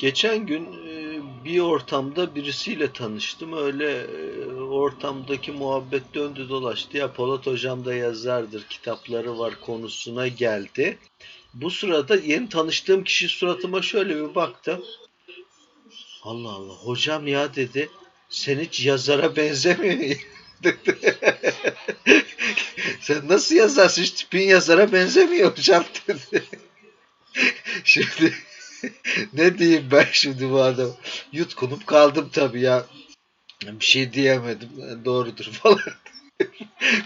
Geçen gün e, bir ortamda birisiyle tanıştım. Öyle e, ortamdaki muhabbet döndü dolaştı. Ya Polat Hocam da yazardır, kitapları var konusuna geldi. Bu sırada yeni tanıştığım kişi suratıma şöyle bir baktı. Allah Allah hocam ya dedi. Sen hiç yazara benzemiyor dedi. Sen nasıl yazarsın? Hiç tipin yazara benzemiyor hocam dedi. Şimdi ne diyeyim ben şimdi bu adam? Yutkunup kaldım tabii ya. Bir şey diyemedim. Doğrudur falan.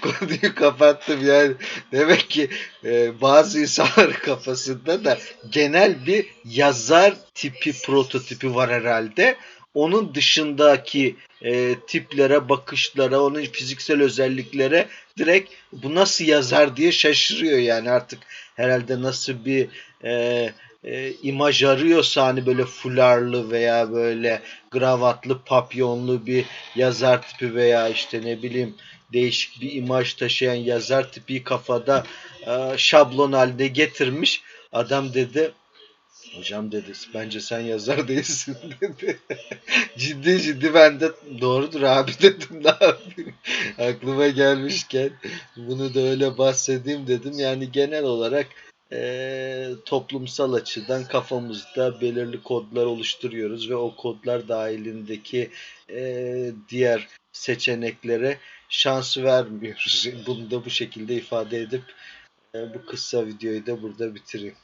Konuyu kapattım yani. Demek ki e, bazı insanların kafasında da genel bir yazar tipi prototipi var herhalde. Onun dışındaki e, tiplere, bakışlara, onun fiziksel özelliklere direkt bu nasıl yazar diye şaşırıyor yani artık herhalde nasıl bir e, e, imaj arıyorsa hani böyle fularlı veya böyle gravatlı, papyonlu bir yazar tipi veya işte ne bileyim değişik bir imaj taşıyan yazar tipi kafada e, şablon halinde getirmiş. Adam dedi Hocam dedi bence sen yazar değilsin dedi. ciddi ciddi ben de doğrudur abi dedim ne yapayım. Aklıma gelmişken bunu da öyle bahsedeyim dedim. Yani genel olarak eee, toplumsal açıdan kafamızda belirli kodlar oluşturuyoruz ve o kodlar dahilindeki eee, diğer seçeneklere şans vermiyoruz. Bunu da bu şekilde ifade edip eee, bu kısa videoyu da burada bitireyim.